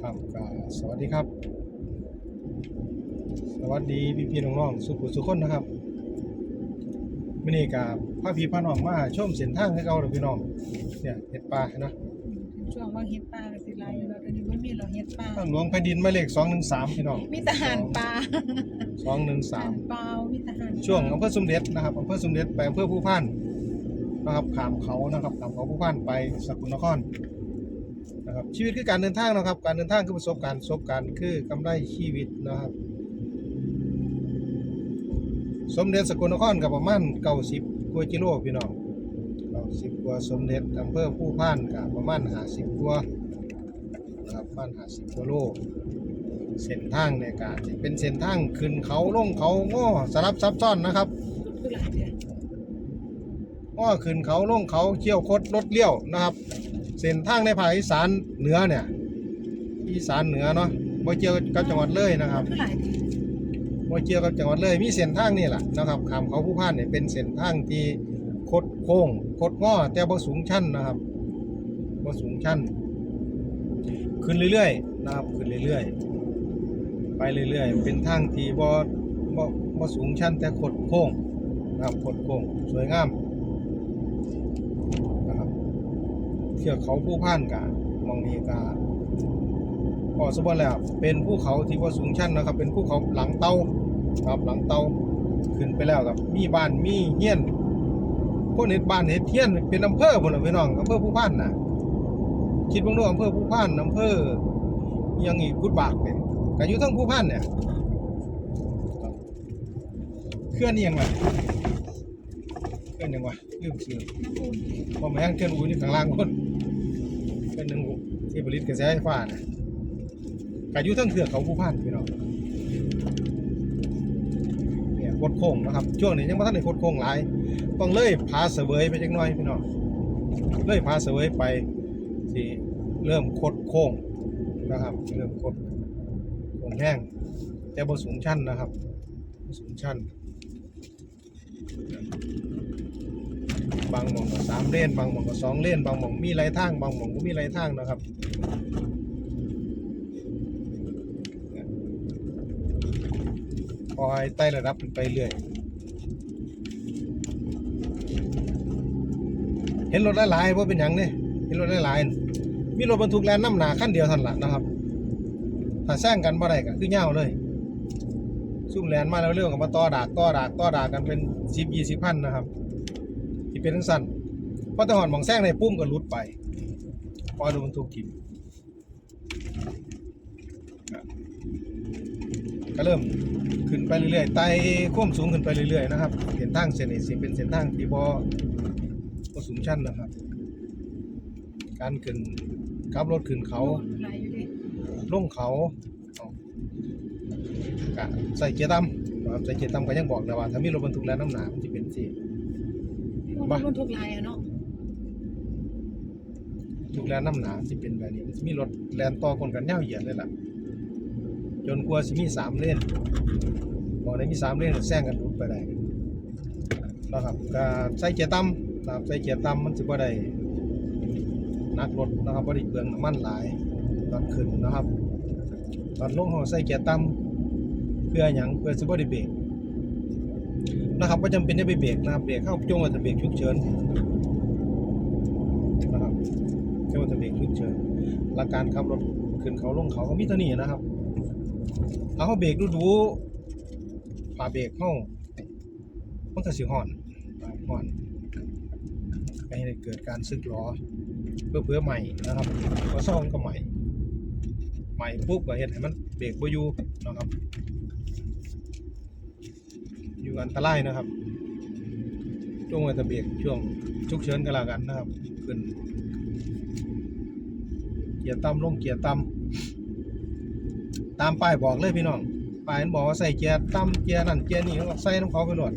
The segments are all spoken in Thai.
ครับก็สวัสดีครับ สวัสดีพี่พี่ๆน้องๆสุขุสุขคนนะครับมื่อนี้กับพาพี่พาน้องมาชมเส้นทางให้เราเด้อพี่น้องเนี่ยเห็ดปลาเนาะช่วงว่าเฮ็ดปลาก็สิหลายอยู่แล้วตอนนี้บ่มีเราเฮ็ดปลาทางหลวงแผ่นดินหมายเลข213พี่น้องมีทหารปลา213เปล่ามีทหารช่วงอำเภอสมเด็จนะครับอำเภอสมเด็จไปอำเภอผู้พันนะครับขามเขานะครับขามเขาผู้พันไปสกลนคร นะครับชีวิตคือการเดินทางนะครับ การเดินทางคือประสบการณ์ประสบการณ์คือกำไรชีวิตนะครับ สมเด็จสกลนครกับประมาณเก้าสิบกว่ากิโลพี่น้องเก้าสิบกว่าสมเด็จอำเภอผู้พันกับประมาณห้าสิบกว่านะครับประมาณห้าสิบกว่าโลเส้นทางในการเป็นเส้นทางขึ้นเขาลงเขาง้อสลับซับซ้อนนะครับคือหลายเด้อง้อขึ้นเขาลงเขาเชี่ยวคดรถเลี้ยวนะครับ เส้นทางในภาคอีสานเหนือเนี่ย อีสานเหนือเนาะบ่เกี่ยวกับจังหวัดเลยนะครับบ่เกี่ยวกับจังหวัดเลย มีเส้นทางนี่แหละนะครับขามเขาผู้พานเนี่ยเป็นเส้นทางที่คดโค้งคดง้อแต่บ่สูงชันนะครับบ่สูงชันขึ้นเรื่อยๆนะครับขึ้นเรื่อยๆ ไปเรื่อยๆ เป็นทางที่บ่บ่บ่สูงชันแต่คดโค้งนะครับคดโค้งสวยงามนะครับ เทือกเขาผู้พานกะมองนี้กะพอสมบูรณ์แล้วเป็นภูเขาที่บ่าสูงชันนะครับ เป็นภูเขาหลังเตาครับหลังเตาขึ้นไปแล้วครับ มีบ้านมีเฮียนคนเฮ็ดบ้านเฮ็ดเฮียนเป็นอำเภอพุ่นล่ะพี่น้องอำเภอผู้พานน่ะคิดบิ่งดูอำเภอผู้พานอำเภอยังอีกกุดบากเนี่ยก็อยู่ทั้งผู้พานเนี่ยเคลื่อนอียังวะเคลื่อนยังวะลืมชื่อนอุ่นบ่แม่นเคลื่อนอูนี่ข้างล่างพุ่น เคลื่อนหนึ่งที่ผลิตกระแสไฟฟ้านะก็อยู่เทั้งเทือกเขาผู้พานพี่น้องเนี่ยโคดโค้งนะครับ ช่วงนี้ยังบ่ทันได้โคดโค้งหลาย ต้องเลื่อยพาเสวยไปจักหน่อยพี่น้องเลื่อยพาเสวยไปที่เริ่มโคดโค้งนะครับ เริ่มโคดโค้งแห้งแต่บนสูงชันนะครับ สูงชัน บางหม่องก็สามเลนบางหม่องก็สองเลนบางหม่องมีไรทางบางหม่องก็มีไรทางนะครับคอยไต่ระดับไปเรื่อยเห็นรถหลายๆว่าเป็นหยังเนี่ยเห็นรถหลายๆมีรถบรรทุกแล่นน้ำหนาขั้นเดียวท่านละนะครับถ้าแซงกันบ่ได้ก็คือเหย้าเลยซุ่มแลนมาแล้วเรื่องกับมาต่อดากต่อดากต่อดากกันเป็นสิบยี่สิบพันนะครับ เป็นสั้นพอตะหอนมองแซงในปุ้มก็หลุดไป พอโดนบรรทุกกินก็เริ่มขึ้นไปเรื่อยๆไต่ควมสูงขึ้นไปเรื่อยๆนะครับเส้นทางเส้นนี้สิเป็นเส้นทางที่บ่ก็สูงชันนะครับ การขึ้นขับรถขึ้นเขาล่งเขาใส่เกียร์ต่ำใส่เกียร์ต่ำก็ยังบอกเลยว่าถ้ามีรถบรรทุกแรงน้ำหนักมันจะเป็นสิ มันมันทุกหลายอะเนาะทุกแรงน้ำหนักที่เป็นแบบนี้มันจะมีรถแลนต่อคนกันยาวเหยียดเลยล่ะ จนกลัวสิมีสามเลนบอกได้มีสามเลนแซงกันรุดไปได้นะครับก็ใส่เกียร์ต่ำนะครับใส่เกียร์ต่ำมันจะบ่ได้หนักรถนะครับบ่ได้เปลืองน้ำมันหลายตอนขึ้นนะครับ ตอนลงเราใส่เกียร์ต่ำเพื่อหยังเพื่อสิบ่ได้เบรก นะครับบ่จำเป็นจะไปเบรกนะครับเบรกเข้าจงว่าจะเบรกฉุกเฉินนะครับจงว่าจะเบรกฉุกเฉินหลักการขับรถขึ้นเขาลงเขาก็มีเท่านี้นะครับเอาเขาเบรกดูดูๆฝ่าเบรกเข้ามันก็สิห่อนห่อนไปให้เกิดการซึกล้อเพื่อเพื่อใหม่นะครับพอซ่อมก็ใหม่ใหม่ปุ๊บก็เห็นให้มันเบรกบ่อยู่นะครับ อยู่อันตรายนะครับช่วงวันจะเบรกช่วงชุกเฉินก็แล้วกันนะครับ ขึ้น เกียร์ต่ำลงเกียร์ต่ำตามป้ายบอกเลยพี่น้องป้ายมันบอกว่าใส่เกียร์ต่ำเกียร์นั่นเกียร์นี่เขาใส่น้ำเขาไปโหลด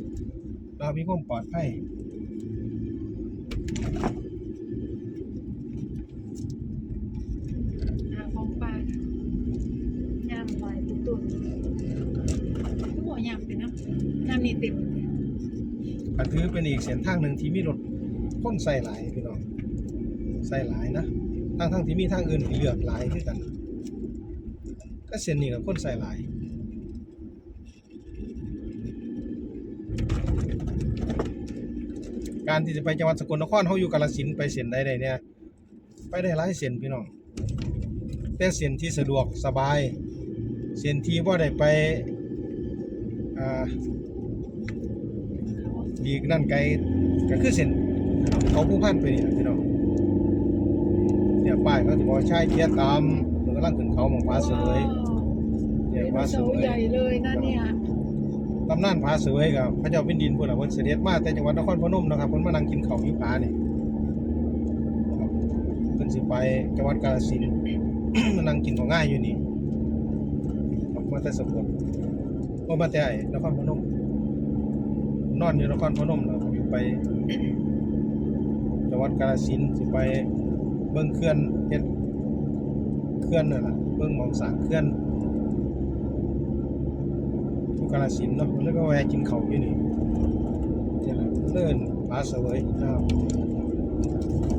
เรามีความปลอดภัย หาของปลาน่ะยามหลายตุ๊ตุ่นทุกหัวยามเป็นน้ำน้ำนี่เต็มก็ถือเป็นอีกเส้นทางหนึ่งที่มีรถคนใส่หลายพี่น้องใส่หลายนะทั้งทั้งที่มีทางอื่นให้เลือกหลายคือกัน ก็เส้นนี้ก็คนใส่หลายการที่จะไปจังหวัดสกลนครเขาอยู่กาฬสินไปเส้นใดใดเนี่ย ไปได้หลายเส้นพี่น้องแต่เส้นที่สะดวกสบาย เส้นที่ว่าได้ไปอ่า ดีกนั่นไกลก็คือเส้นเขาผู้พันไปนี่ล่ะพี่น้องเนี่ยป้ายเขาจะบอกใช้เกียร์ตามมันกำลังขึ้นเขาหมองฟ้าเสวยเนี่ยเป็นฟ้าเสเสาวยใหญ่เลยนะเนี่ยตำนานผาเสวยกับพระเจ้าแผ่นดินพุ่นล่ะเพิ่นเสด็จมาแต่จังหวัดนครพนมนะครับเพิ่นมานั่งกินข้าวอยู่ผานี่นะครับเพิ่นสิไปจังหวัดกาฬสินธุ์มานั่งกินของง่ายอยู่นี่ครับมาแต่สกลก็มาแต่ไอ้นครพนม นอนอยู่นครพนมแล้วก็อยู่ไปจังหวัดกาฬสินธุ์สิไปเบิ่งเขื่อนเฮ็ดเขื่อนนั่นล่ะเบิ่งมองสางเขื่อนอยู่กาลสินธุ์เนาะแล้วก็แวะกินข้าวอยู่นี่นี่แหละเลิ่อนปลาเสวยนะครับ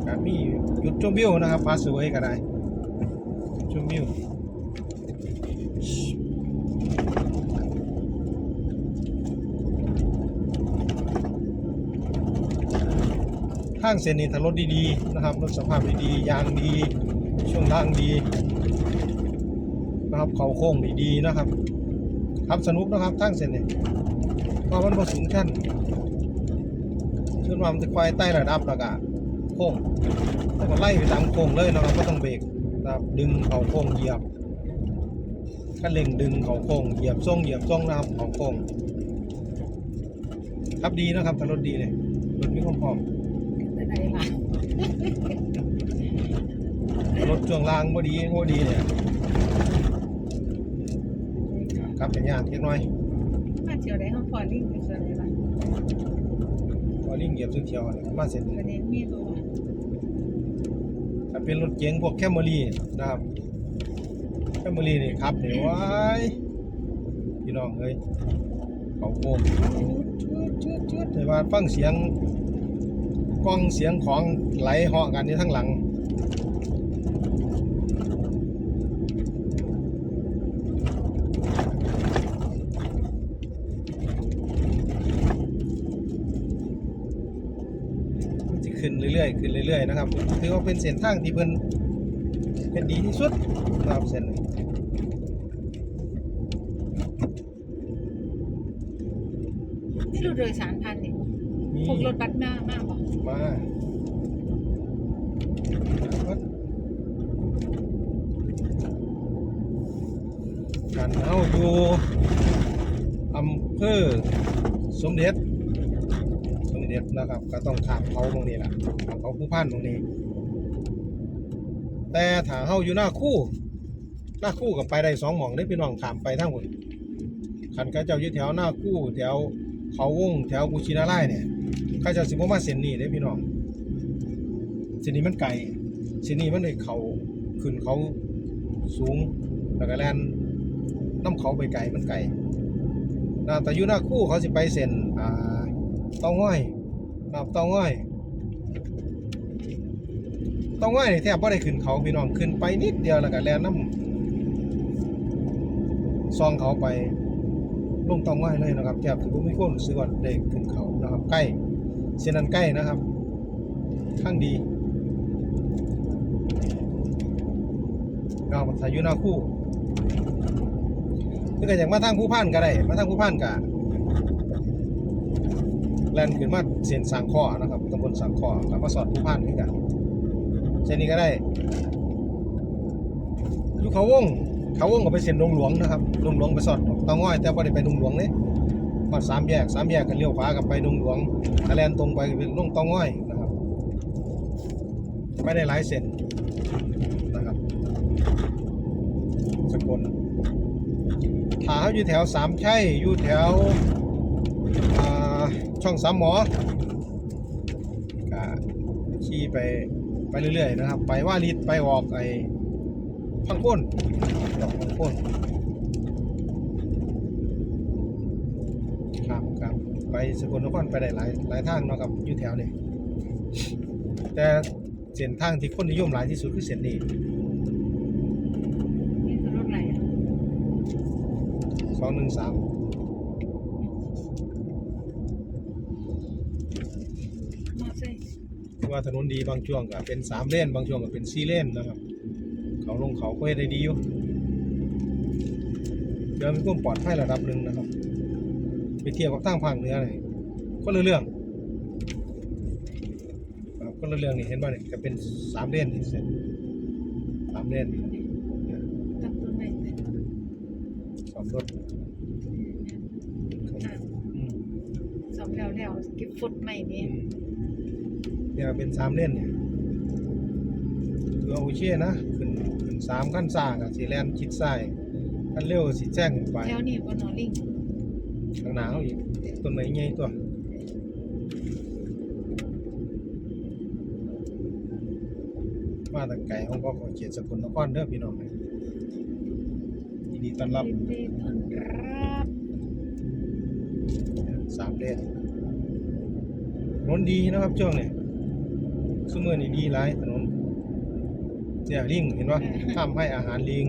ก็มีจุดชมวิวนะครับปลาเสวยก็ได้ชมวิว ทางเส้นนี้ถ้ารถดีๆนะครับรถสภาพดีๆยางดี ช่วงล่างดีนะครับเขาโค้งดีๆนะครับขับสนุกนะครับทั้งเส้นนี่เพราะมันบสูงชันขึ้นมามันจะควายใต้ระดับแล้วก็โค้งแล้วก็ไล่ไปตามโค้งเลยนะครับก็ต้องเบรกนะครับดึงเขาโค้งเหยียบคันเร่งดึงเขาโค้งเหยียบทรงเหยียบทรงนะครับเขาโค้งขับดีนะครับถ้ารถดีเลยรถมีความพร้อม รถช่วงล่างบ่ดีบ่ดีเนี่ยขับเป็นยากเล็กน้อยมาเที่ยวได้ห้องพอลิงไปเจอเลยล่ะพอลิงเหยียบสุดเที่ยวอะไรมาเสร็จวันนี้มีตัวถ้าเป็นรถเก๋งพวกแคมเมอรี่นะครับแคมเมอรี่นี่ครับนี่ว้ายพี่น้องเอ้ยเขาโค้งชืดชืดชืดแต่ว่าฟังเสียง กล้องเสียงของไหลเหาะกันอยู่ทั้งหลัง จะขึ้นเรื่อยๆ ขึ้นเรื่อยๆ นะครับ ถือว่าเป็นเส้นทางที่เพิ่นเป็นดีที่สุดนะครับเส้นนี้ที่เราโดยสารพันนี่ มีพวกรถบัสมากมากบอกมาวัดกันเอาอยู่อำเภอสมเด็จ สมเด็จนะครับ ก็ต้องถามเขาตรงนี้แหละถามเขาผู้พันตรงนี้ แต่ถ้าเฮาอยู่หน้าคู่ หน้าคู่กับไปได้สองหม่องได้พี่น้องถามไปทั้งหมดขันก็เจ้าอยู่แถวหน้าคู่แถวเขาวงแถวกุชินาไล่เนี่ยเขาเจะสิบมาเส้นนี้ได้พี่น้องเส้นนี้มันไกลเส้นนี้มันเลยเขาขึ้นเขาสูงแล้วก็แลนน้ำเขาไปไกลมันไกลนะแต่อยู่หน้าคู่เขาสิไปเส้นอ่าเต้าง่อยนะเตาง่อยเต้าง่อยนี่แทบไม่ได้ขึ้นเขาพี่น้องขึ้นไปนิดเดียวแล้วก็แลนน้ำซองเขาไปลงเต้าง่อยเลยนะครับแทบถือว่าไม่ควรซื้อว่าได้ขึ้นเขานะครับใกล้ เส้นนั้นใกล้นะครับ ข้างดีเราถ้าอยู่หน้าคู่ถ้าเกิดอยากมาทางผู้พันก็ได้ มาทางผู้พันก็แลนขึ้นมาเส้นสังข้อนะครับตำบลสังข้อกับมาสอดผู้พันนี่กันเส้นนี้ก็ได้อยู่เขาวงเขาวงก็ไปเส้นดงหลวงนะครับดงหลวงไปสอดเตาง่อยแต่ไ่ได้ไปดงหลวงเนี่ย มาสามแยกสามแยกกันเลี้ยวขวากับไปดงหลวงถ้าแลนตรงไปเป็นลงตาง่อยนะครับ ไม่ได้หลายเส้นนะครับสกลถ้าเขาอยู่แถวสามชัยอยู่แถวช่องสามหมอก็ขี่ไปไปเรื่อยๆนะครับ ไปว่าลิดไปออกไอ้พังโค้นดอกพังโค้นครับครับ ไปสกลนครไปได้หลายหลายทางเนาะครับอยู่แถวนี้แต่เส้นทางที่คนนิยมหลายที่สุดคือเส้นนี้นี่คือรถอะไรอะองหนึ่งสามมาใส่ว่าถนนดีบางช่วงก็เป็นสามเลนบางช่วงก็เป็นสี่เลนนะครับ เขาลงเขาก็เฮ็ดได้ดีอยู่เดินมีความปลอดภัยระดับหนึ่งนะครับ ไปเทียบกับทางภาคเหนือนี่คนละเรื่องครับคนละเรื่องนี่เห็นบ่เนี่ยก็เป็นสามเลนนี่เสร็จสามเลนเนี่ยตัดต้นไม้เสร็จสอมรถอืมสองแล้วแล้วเก็บฟุตใหม่อืนี่มเนี่ยเป็นสามเลนเนี่ยถือว่าโอเคนะขึ้นขึ้นสามขั้นซ่ากับสีแลนชิดซ้ายขั้นเร็วก็สีแจ้งขึ้นไปแถวนี้บ่นอลิง ข้างหนาวอีกต้นไม้ใหญ่ตัวมาแตั้งไก่ของพ่อขอเขียนสกลนครเด้อพี่น้องยินดีต้อนรับยินดีต้อนรับสามเลนถนนดีนะครับช่วงนี้ซุมือนี่ดีหลายถนนเนี่ยลิงเห็นว่าห้ามให้อาหารลิง